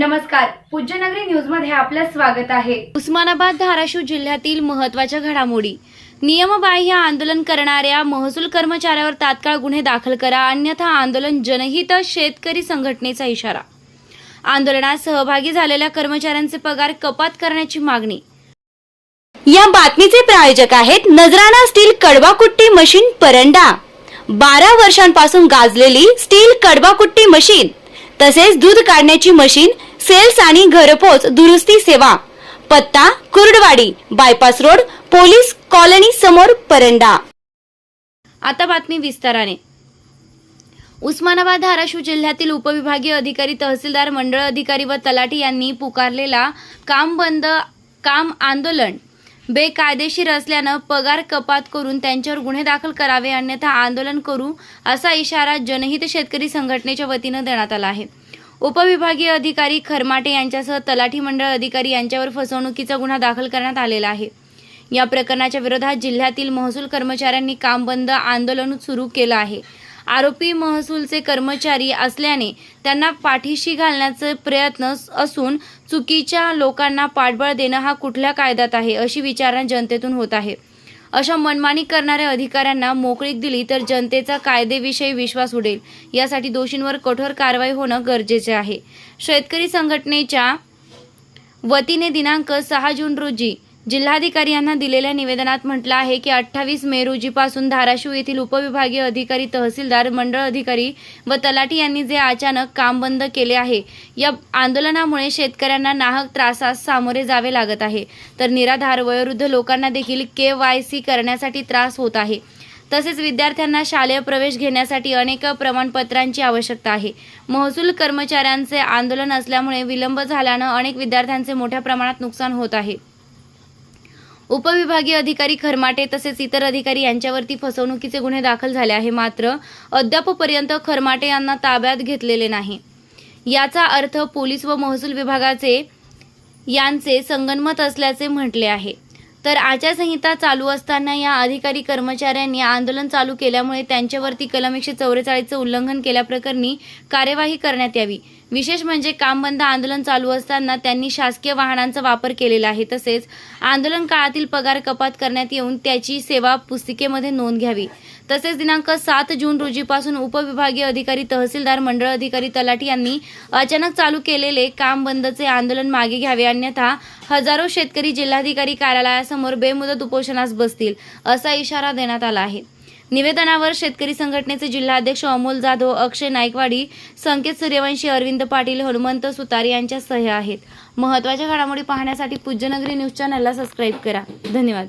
नमस्कार. पूज्यनगरी न्यूजमध्ये आपलं स्वागत आहे. उस्मानाबाद धाराशिव जिल्ह्यातील महत्त्वाच्या घडामोडी. नियमबाह्य आंदोलन करणाऱ्या महसूल कर्मचाऱ्यावर तात्काळ गुन्हे दाखल करा अन्यथा आंदोलन जनहित शेतकरी संघटनेचा इशारा. आंदोलनात सहभागी झालेल्या कर्मचाऱ्यांचे पगार कपात करण्याची मागणी. या बातमीचे प्रायोजक आहेत नजराणा स्टील कडवाकुट्टी मशीन परंडा. बारा वर्षांपासून गाजलेली स्टील कडवाकुट्टी मशीन तसेच दूध काढण्याची मशीन सेल्स आणि घरपोच दुरुस्ती सेवा. पत्ता Kurduwadi bypass road police colony समोर परंडा. आता बातमी विस्ताराने. उस्मानाबाद धाराशिव जिल्ह्यातील उपविभागीय अधिकारी तहसीलदार मंडळ अधिकारी व तलाठी यांनी पुकारलेला काम बंद काम आंदोलन बेकायदेशीर असल्यानं पगार कपात करून त्यांच्यावर गुन्हे दाखल करावे अन्यथा आंदोलन करू असा इशारा जनहित शेतकरी संघटनेच्या वतीनं देण्यात आला आहे. उपविभागीय अधिकारी खरमाटे यांच्यासह तलाठी मंडळ अधिकारी यांच्यावर फसवणुकीचा गुन्हा दाखल करण्यात आलेला आहे. या प्रकरणाच्या विरोधात जिल्ह्यातील महसूल कर्मचाऱ्यांनी काम बंद आंदोलन सुरू केलं आहे. आरोपी महसूलचे कर्मचारी असल्याने त्यांना पाठीशी घालण्याचे प्रयत्न असून चुकीच्या लोकांना पाठबळ देणं हा कुठल्या कायद्यात आहे अशी विचारणा जनतेतून होत आहे. अशा मनमानी करणाऱ्या अधिकाऱ्यांना मोकळीक दिली तर जनतेचा कायदेविषयी विश्वास उडेल. यासाठी दोषींवर कठोर कारवाई होणं गरजेचे आहे. शेतकरी संघटनेच्या वतीने दिनांक सहा जून रोजी जिल्हाधिकारी यांना दिलेल्या निवेदनात म्हटलं आहे की अठ्ठावीस मे रोजीपासून धाराशिव येथील उपविभागीय अधिकारी तहसीलदार मंडळ अधिकारी व तलाठी यांनी जे अचानक काम बंद केले आहे या आंदोलनामुळे शेतकऱ्यांना नाहक त्रासास सामोरे जावे लागत आहे. तर निराधार वयोवृद्ध लोकांना देखील के वाय सी करण्यासाठी त्रास होत आहे. तसेच विद्यार्थ्यांना शालेय प्रवेश घेण्यासाठी अनेक प्रमाणपत्रांची आवश्यकता आहे. महसूल कर्मचाऱ्यांचे आंदोलन असल्यामुळे विलंब झाल्यानं अनेक विद्यार्थ्यांचे मोठ्या प्रमाणात नुकसान होत आहे. उपविभागीय अधिकारी खरमाटे तसेच इतर अधिकारी यांच्यावरती फसवणुकीचे गुन्हे दाखल झाले आहे. मात्र अद्यापपर्यंत खरमाटे यांना ताब्यात घेतलेले नाही. याचा अर्थ पोलीस व महसूल विभागाचे यांचे संगनमत असल्याचे म्हटले आहे. तर आचारसंहिता चालू असताना या अधिकारी कर्मचाऱ्यांनी आंदोलन चालू केल्यामुळे त्यांच्यावरती कलम एकशे चौवेचाळीसचं उल्लंघन केल्याप्रकरणी कार्यवाही करण्यात यावी. विशेष म्हणजे काम बंद आंदोलन चालू असताना त्यांनी शासकीय वाहनांचा वापर केलेला आहे. तसेच आंदोलन काळातील पगार कपात करण्यात येऊन त्याची सेवा पुस्तिकेमध्ये नोंद घ्यावी. तसेच दिनांक सात जून रोजीपासून उपविभागीय अधिकारी तहसीलदार मंडळ अधिकारी तलाठी यांनी अचानक चालू केलेले काम बंदचे आंदोलन मागे घ्यावे. अन्यथा हजारो शेतकरी जिल्हाधिकारी कार्यालयासमोर बेमुदत उपोषणास बसतील असा इशारा देण्यात आला आहे. निवेदनावर शेतकरी संघटनेचे जिल्हाध्यक्ष अमोल जाधव अक्षय नायकवाडी संकेत सूर्यवंशी अरविंद पाटील हनुमंत सुतार यांच्या सह्या आहेत. महत्त्वाच्या घडामोडी पाहण्यासाठी पूज्यनगरी न्यूज चॅनलला सबस्क्राईब करा. धन्यवाद.